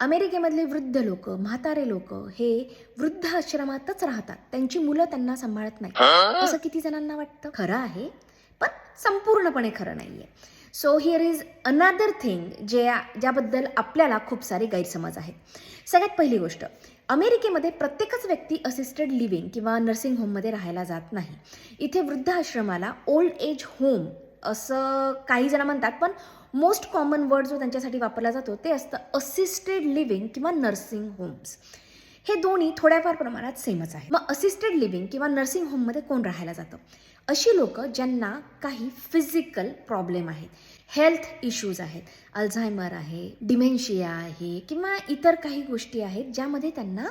अमेरिकेमधले वृद्ध लोक म्हातारे लोक हे वृद्ध आश्रमातच राहतात. त्यांची मुलं त्यांना सांभाळत नाही असं किती जणांना वाटतं? खरं आहे पण संपूर्णपणे खरं नाहीये. So here is another thing जे ज्याबद्दल आपल्याला खूप सारे गैरसमज आहेत. सगळ्यात पहिली गोष्ट अमेरिकेमध्ये प्रत्येकच व्यक्ती असिस्टेड लिव्हिंग किंवा नर्सिंग होममध्ये राहायला जात नाही. इथे वृद्धाश्रमाला ओल्ड एज होम असं काही जण म्हणतात पण मोस्ट कॉमन वर्ड जो त्यांच्यासाठी वापरला जातो ते असतं असिस्टेड लिव्हिंग किंवा नर्सिंग होम्स हे दोन्ही थोड्याफार प्रमाणात सेमच आहे. मग असिस्टेड लिव्हिंग किंवा नर्सिंग होममध्ये कोण राहायला जातं? अशी लोकं ज्यांना काही फिजिकल प्रॉब्लेम आहेत. हेल्थ इश्यूज आहेत. अल्झायमर आहे डिमेन्शिया आहे किंवा इतर काही गोष्टी आहेत ज्यामध्ये त्यांना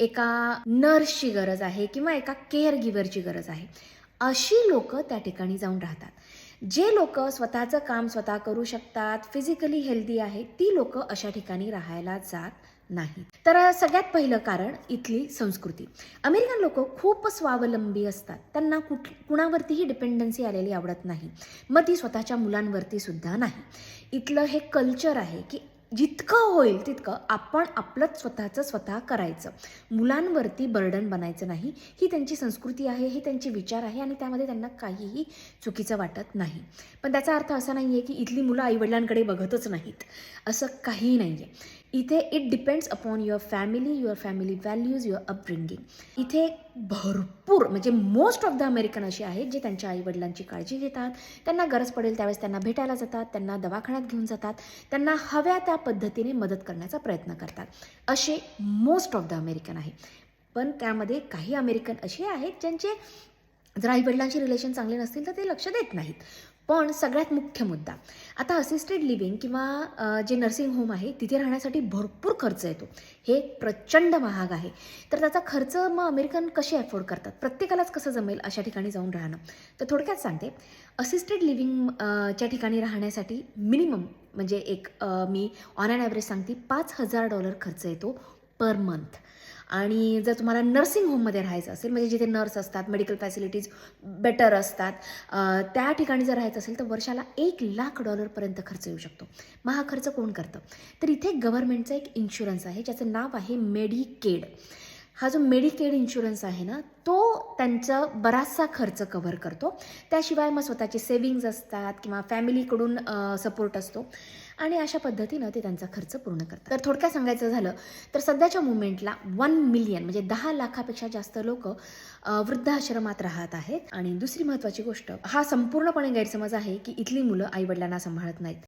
एका नर्सची गरज आहे किंवा एका केअर गिव्हरची गरज आहे. अशी लोक त्या ठिकाणी जाऊन राहतात. जे लोक स्वतःचं काम स्वतः करू शकतात फिजिकली हेल्दी आहेत ती लोक अशा ठिकाणी राहायला जात नाही तर सगळ्यात पहिलं कारण इथली संस्कृती. अमेरिकन लोक खूप स्वावलंबी असतात. त्यांना कुठ कुणावरतीही डिपेंडन्सी आलेली आवडत नाही. मग ती स्वतःच्या मुलांवरती सुद्धा नाही. इथलं हे कल्चर आहे की जितकं होईल तितकं आपण आपलंच स्वतःचं स्वतः करायचं. मुलांवरती बर्डन बनायचं नाही. ही त्यांची संस्कृती आहे ही त्यांचे विचार आहे आणि त्यामध्ये त्यांना काहीही चुकीचं वाटत नाही. पण त्याचा अर्थ असा नाही आहे की इथली मुलं आईवडिलांकडे बघतच नाहीत. असं काहीही नाही आहे इथे it depends upon your family your family values your upbringing इथे भरपूर म्हणजे मोस्ट ऑफ द अमेरिकन असे आहेत जे त्यांच्या आईवडिलांची काळजी घेतात त्यांना गरज पडेल त्यावेळेस त्यांना भेटायला जातात त्यांना दवाखान्यात घेऊन जातात त्यांना हव्या त्या पद्धतीने मदत करण्याचा प्रयत्न करतात. असे मोस्ट ऑफ द अमेरिकन आहे. पण त्यामध्ये काही अमेरिकन असे आहेत ज्यांचे जर आईवडिलांचे रिलेशन चांगले नसतील तर ते लक्ष देत नाहीत. पण सगळ्यात मुख्य मुद्दा. आता असिस्टेड लिव्हिंग किंवा जे नर्सिंग होम आहे तिथे राहण्यासाठी भरपूर खर्च येतो. हे प्रचंड महाग आहे. तर त्याचा खर्च मग अमेरिकन कसे अफोर्ड करतात? प्रत्येकालाच कसं जमेल अशा ठिकाणी जाऊन राहणं? तर थोडक्यात सांगते. असिस्टेड लिव्हिंग च्या ठिकाणी राहण्यासाठी मिनिमम म्हणजे एक मी ऑन अँड ॲव्हरेज सांगते पाच हजार डॉलर खर्च येतो पर मंथ आणि जर तुम्हाला नर्सिंग होममध्ये राहायचं असेल म्हणजे जिथे नर्स असतात मेडिकल फॅसिलिटीज बेटर असतात त्या ठिकाणी जर राहायचं असेल तर वर्षाला एक लाख डॉलरपर्यंत खर्च येऊ शकतो. मग हा खर्च कोण करतं? तर इथे गव्हर्नमेंटचा एक इन्शुरन्स आहे ज्याचं नाव आहे मेडिकेड हा जो मेडिकेड इन्शुरन्स आहे ना तो त्यांचा बराचसा खर्च कव्हर करतो. त्याशिवाय मग स्वतःचे सेविंग्ज असतात किंवा फॅमिलीकडून सपोर्ट असतो. आणि अशा पद्धतीनं ते त्यांचा खर्च पूर्ण करतात. तर थोडक्यात सांगायचं झालं तर सध्याच्या मुवमेंटला वन मिलियन म्हणजे दहा लाखापेक्षा जास्त लोक वृद्धाश्रमात राहत आहेत. आणि दुसरी महत्त्वाची गोष्ट हा संपूर्णपणे गैरसमज आहे की इथली मुलं आईवडिलांना सांभाळत नाहीत.